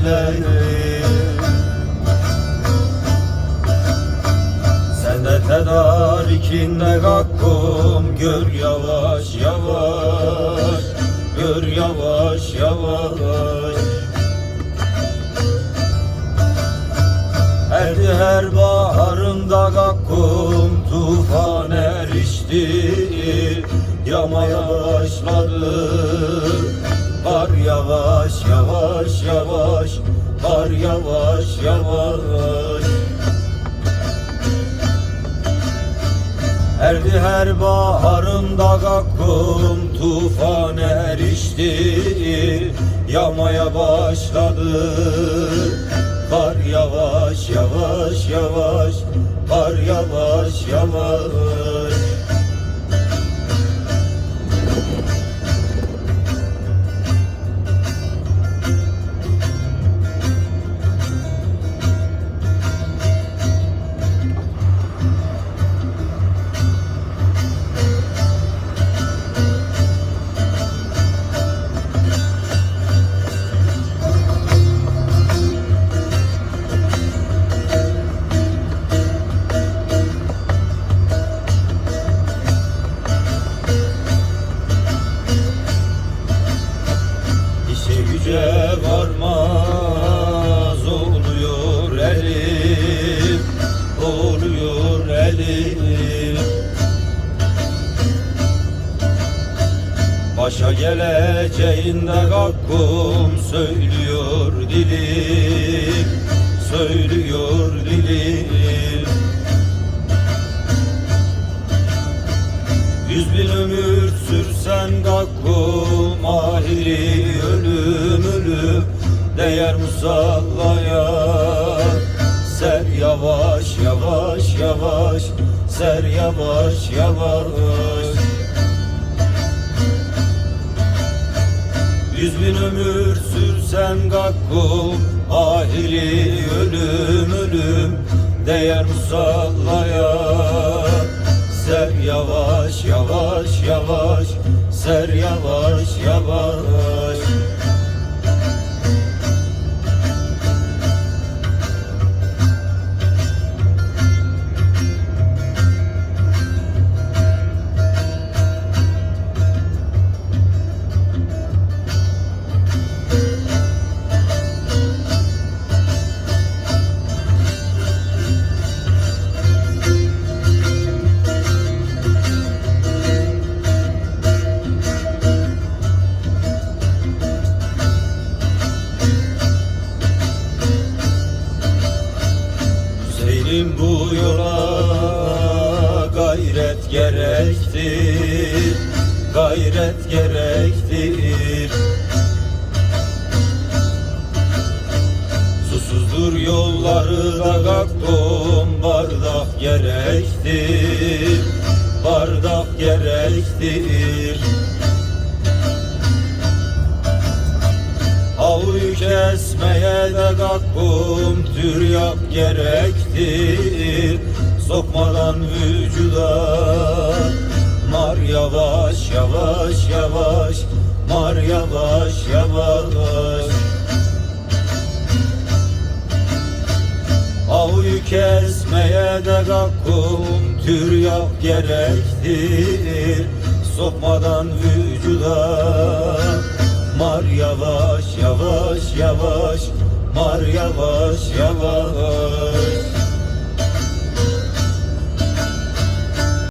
menzile Sen de tedarikinde gakkum Gör yavaş yavaş Gör yavaş yavaş. Erdi her baharında gakkum Tufan erişti Yamaya başladı. Kar yavaş yavaş yavaş Kar yavaş yavaş. Erdi her baharında gakkum Tufan erişti. Yamaya başladı. Kar yavaş yavaş yavaş Kar yavaş yavaş güce varmaz oluyor elim Oluyor elim. Başa geleceğinde gakkum söylüyor dilim Söylüyor dilim ömür sürsen gakkum ahiri ölüm ölüm değer musallaya. Ser yavaş yavaş yavaş ser yavaş yavaş. Yüz bin ömür sürsen gakkum ahiri ölüm ölüm değer musallaya. Ser yavaş yavaş yavaş Ser yavaş yavaş gayret gerektir Gayret gerektir. Susuzdur yolları da gakkum bardak gerektir Bardak gerektir. Avuyu kesmeye de gakkum türyap gerektir Sokmadan vücuda. Mar yavaş yavaş yavaş Mar yavaş yavaş. Avuyu kesmeye de gakkum türyap gerektir. Sokmadan vücuda. Mar yavaş yavaş yavaş Mar yavaş yavaş